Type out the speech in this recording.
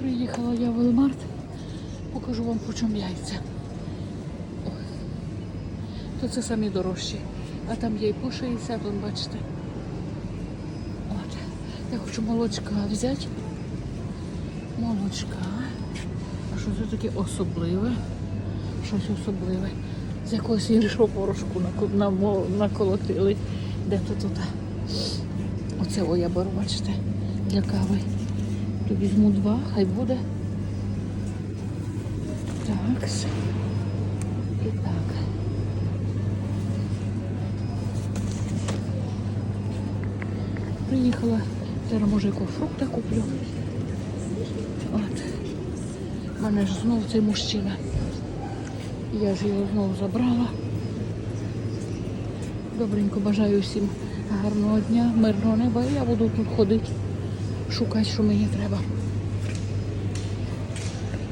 Приїхала я в Велмарт. Покажу вам по чому яйця. Ой. То це самі дорожчі. А там є і по 60, вон бачите. От. Я хочу молочка взяти. Молочка. А що це таке особливе? Щось особливе. З якогось іншого порошку наколотили. Де то тут? Оце о, я беру, бачите, для кави. То візьму два, хай буде. Так. І так. Приїхала. Зараз може якого фрукта куплю. От. У мене ж знову цей мужчина. Я ж його знову забрала. Добренько бажаю всім гарного дня, мирного неба. Я буду тут ходити, шукати, що мені треба.